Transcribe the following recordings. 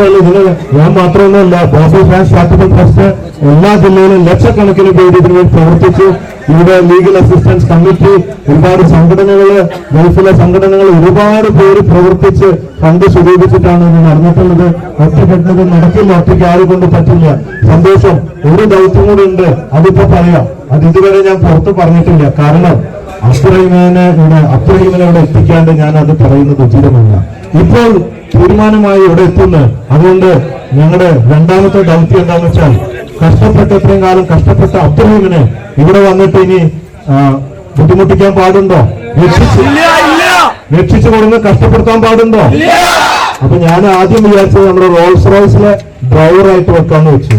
മാത്രമല്ല ഇതിന് ഞാൻ മാത്രമൊന്നുമല്ല ബോബി ഫാൻസ് ചാരിറ്റബിൾ ട്രസ്റ്റ് എല്ലാ ജില്ലയിലും ലക്ഷക്കണക്കിന് പേര് ഇതിനു വേണ്ടി പ്രവർത്തിച്ചു. ഇവിടെ ലീഗൽ അസിസ്റ്റൻസ് കമ്മിറ്റി ഒരുപാട് സംഘടനകൾ ഗൾഫിലെ സംഘടനകൾ ഒരുപാട് പേര് പ്രവർത്തിച്ച് ഫണ്ട് സ്വരൂപിച്ചിട്ടാണ് ഇത് നടന്നിട്ടുള്ളത്. ഒറ്റപ്പെട്ടത് നടക്കില്ല ഒറ്റയ്ക്ക് ആരും കൊണ്ട് പറ്റില്ല. സന്തോഷം ഒരു ദൗത്യം കൂടി ഉണ്ട്. അതിപ്പോ പറയാം. അത് ഇതുവരെ ഞാൻ പുറത്ത് പറഞ്ഞിട്ടില്ല. കാരണം അത്രയും ഇവിടെ അബ്ദുറഹിമിനെ ഇവിടെ എത്തിക്കാണ്ട് ഞാൻ അത് പറയുന്നത് ഉചിതമല്ല. ഇപ്പോൾ തീരുമാനമായി ഇവിടെ എത്തുന്നു. അതുകൊണ്ട് ഞങ്ങളുടെ രണ്ടാമത്തെ ദൗത്യം എന്താണെന്ന് വെച്ചാൽ കഷ്ടപ്പെട്ട ഇത്രയും കാലം കഷ്ടപ്പെട്ട അബ്ദുറഹിമിനെ ഇവിടെ വന്നിട്ട് ഇനി ബുദ്ധിമുട്ടിക്കാൻ പാടുണ്ടോ? രക്ഷിച്ച് കൊടുന്ന് കഷ്ടപ്പെടുത്താൻ പാടുണ്ടോ? അപ്പൊ ഞാൻ ആദ്യം വിചാരിച്ചത് നമ്മുടെ റോൾസ് റോയ്സിലെ ഡ്രൈവറായിട്ട് വെക്കാന്ന് വെച്ചു.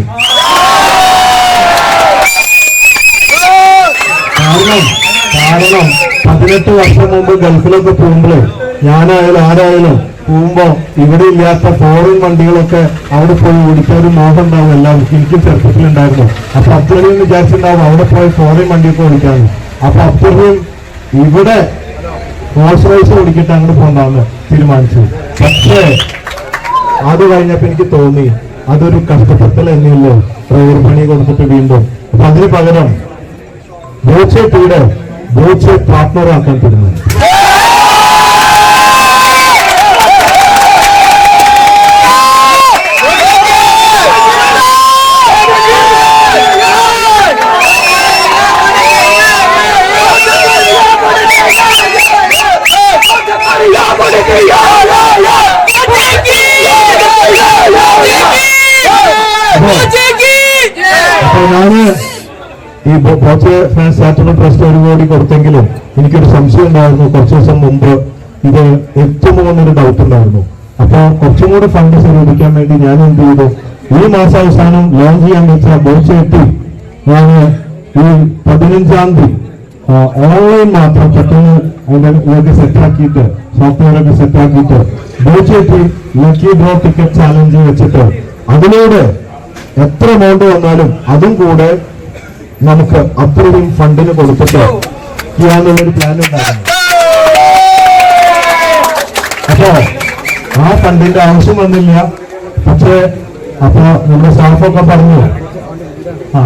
കാരണം കാരണം പതിനെട്ട് വർഷം മുമ്പ് ഗൾഫിലൊക്കെ പോകുമ്പോഴേ ഞാനായാലും ആരായാലും പോകുമ്പോ ഇവിടെ ഇല്ലാത്ത ഫോറിൻ വണ്ടികളൊക്കെ അവിടെ പോയി ഓടിക്കാൻ ഒരു മോഹം ഉണ്ടാവും എല്ലാവർക്കും എനിക്കും ചെറുപ്പത്തിലുണ്ടായിരുന്നു അപ്പൊ അത്രയും വിചാരിച്ചിട്ടുണ്ടാവും അവിടെ പോയി ഫോറിൻ വണ്ടിയൊക്കെ ഓടിക്കാന്ന്. അപ്പൊ അത്രയും ഇവിടെ റോൾസ് റോയ്സ് ഓടിക്കിട്ട് അങ്ങോട്ട് പോകണ്ടാന്ന് തീരുമാനിച്ചു പക്ഷേ അത് കഴിഞ്ഞപ്പോ എനിക്ക് തോന്നി അതൊരു കഷ്ടപ്പെടുത്തൽ തന്നെയല്ലോ? ഡ്രൈവർ പണി കൊടുത്തിട്ട് വീണ്ടും. അപ്പൊ അതിന് പകരം ബോച്ചെ ടീയുടെ ബോച്ചെ പാർട്ട്ണർ ആക്കാൻ തീരുമാനിച്ചു ഞാൻ ഈ ബോച്ചെ ഫാൻസ് ചാരിറ്റബിൾ ട്രസ്റ്റ് ഒരു കോടി കൊടുത്തെങ്കിലും എനിക്കൊരു സംശയം ഉണ്ടായിരുന്നു കുറച്ച് ദിവസം മുമ്പ്. ഇത് എത്തുമോ എന്നൊരു ഡൗട്ട് ഉണ്ടായിരുന്നു. അപ്പൊ കുറച്ചും കൂടി ഫണ്ട് സ്വരൂപിക്കാൻ വേണ്ടി ഞാൻ എന്ത് ചെയ്തു? ഈ മാസം അവസാനം ലോഞ്ച് ചെയ്യാൻ വെച്ച ബോച്ച് എത്തി ഞാൻ ഈ പതിനഞ്ചാം തീയതി ഓൺലൈൻ മാത്രം പെട്ടെന്ന് അതിന്റെ ഇതൊക്കെ സെറ്റാക്കിയിട്ട് സോഫ്റ്റ്വെയർ ഒക്കെ സെറ്റാക്കിയിട്ട് ബോച്ചെത്തി ലക്കി ഡ്രോ ടിക്കറ്റ് ചാലഞ്ച് വെച്ചിട്ട് അതിലൂടെ എത്ര എമൗണ്ട് വന്നാലും അതും കൂടെ നമുക്ക് അപ്രൂവിംഗ് ഫണ്ടിന് കൊടുത്തിട്ട് പ്ലാൻ ഉണ്ടായിരുന്നു. അപ്പോ ആ ഫണ്ടിന്റെ ആവശ്യം വന്നില്ല. പക്ഷേ അപ്പൊ നമ്മുടെ സ്റ്റാഫൊക്കെ പറഞ്ഞു. ആ.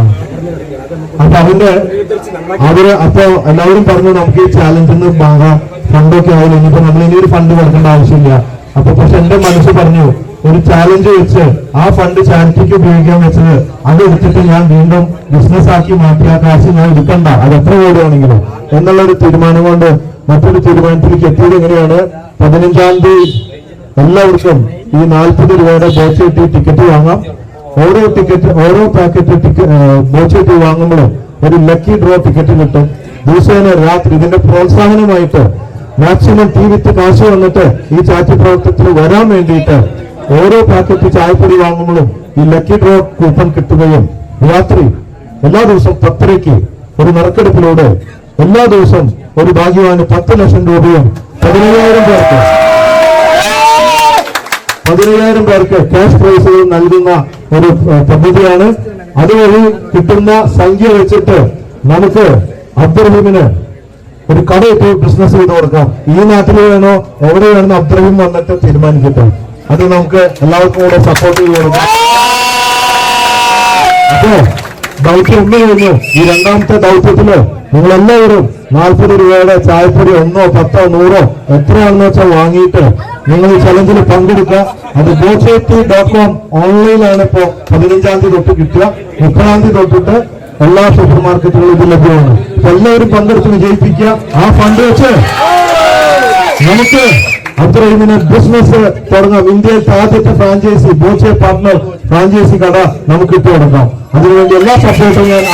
അപ്പൊ അതിന്റെ അവർ അപ്പൊ എല്ലാവരും പറഞ്ഞു നമുക്ക് ഈ ചാലഞ്ചിൽ നിന്ന് ഫണ്ടൊക്കെ ആവില്ല ഇനിയിപ്പോ നമ്മൾ ഇനി ഒരു ഫണ്ട് കൊടുക്കേണ്ട ആവശ്യമില്ല. അപ്പൊ പക്ഷെ എന്റെ മനസ്സ് പറഞ്ഞു. ഒരു ചാലഞ്ച് വെച്ച് ആ ഫണ്ട് ചാരിറ്റിക്ക് ഉപയോഗിക്കാൻ വെച്ചത് അത് എടുത്തിട്ട് ഞാൻ വീണ്ടും ബിസിനസ് ആക്കി മാറ്റിയ കാശ് ഞാൻ എടുക്കണ്ട. അത് എത്ര കോടിയാണെങ്കിലും. എന്നുള്ള ഒരു തീരുമാനം കൊണ്ട് മറ്റൊരു തീരുമാനത്തിലേക്ക് എത്തിയത് എങ്ങനെയാണ്? പതിനഞ്ചാം തീയതി എല്ലാവർക്കും ഈ നാൽപ്പത് രൂപയുടെ ബോച്ച് കിട്ടി ടിക്കറ്റ് വാങ്ങാം. ഓരോ ടിക്കറ്റ് ഓരോ പാക്കറ്റ് ബോച്ച് കിട്ടി വാങ്ങുമ്പോഴും ഒരു ലക്കി ഡ്രോ ടിക്കറ്റ് കിട്ടും. ദിവസേന രാത്രി ഇതിന്റെ പ്രോത്സാഹനമായിട്ട് മാക്സിമം തീ വിത്ത് കാശ് വന്നിട്ട് ഈ ചാറ്റ് പ്രവർത്തനത്തിൽ വരാൻ വേണ്ടിയിട്ട് ഓരോ പാക്കറ്റ് ചായപ്പൊടി വാങ്ങുമ്പോഴും ഈ ലക്കി ഡ്രോ കൂപ്പൺ കിട്ടുകയും രാത്രി എല്ലാ ദിവസവും പത്തരയ്ക്ക് ഒരു നറുക്കെടുപ്പിലൂടെ എല്ലാ ദിവസവും ഒരു ഭാഗ്യവാന് പത്ത് ലക്ഷം രൂപയും പതിനയ്യായിരം പേർക്ക് പതിനയ്യായിരം പേർക്ക് ക്യാഷ് പ്രൈസുകൾ നൽകുന്ന ഒരു പദ്ധതിയാണ്. അതുവഴി കിട്ടുന്ന സംഖ്യ വെച്ചിട്ട് നമുക്ക് അബ്ദുറഹീമിന് ഒരു കടയിട്ട് ബിസിനസ് ചെയ്ത് കൊടുക്കാം. ഈ നാട്ടിൽ വേണോ എവിടെ വേണമെന്ന് അബ്ദുറഹീം വന്നിട്ട് തീരുമാനിക്കട്ടെ. അത് നമുക്ക് എല്ലാവർക്കും കൂടെ സപ്പോർട്ട് ചെയ്ത് കൊടുക്കാം അപ്പോ ദൗത്യം ഒന്ന് കഴിഞ്ഞു. ഈ രണ്ടാമത്തെ ദൗത്യത്തിൽ നിങ്ങൾ എല്ലാവരും നാൽപ്പത് രൂപയുടെ ചായപ്പൊടി ഒന്നോ പത്തോ നൂറോ എത്രയാണെന്ന് വെച്ചാൽ വാങ്ങിയിട്ട് നിങ്ങൾ ഈ ചലഞ്ചിൽ പങ്കെടുക്കുക. അത് ഗോചേറ്റി ഡോട്ട് കോം ഓൺലൈനിലാണ് ഇപ്പോ പതിനഞ്ചാം തീയതി തൊട്ട് കിട്ടുക. മുപ്പതാം തീയതി തൊട്ടിട്ട് എല്ലാ സൂപ്പർ മാർക്കറ്റുകളും ഇത് ലഭ്യമാണ്. എല്ലാവരും പങ്കെടുത്ത് വിജയിപ്പിക്കുക. ആ ഫണ്ട് വെച്ച് നമുക്ക് അത്രയും ബിസിനസ് തുടങ്ങാം ഇന്ത്യയിൽ ആദ്യത്തെ ഫ്രാഞ്ചൈസി ബോച്ചെ പാർട്ട്ണർ ഫ്രാഞ്ചൈസി കട നമുക്ക് ഇട്ട് തുടങ്ങാം അതിനുവേണ്ടി എല്ലാ സപ്പോർട്ടും ഞാൻ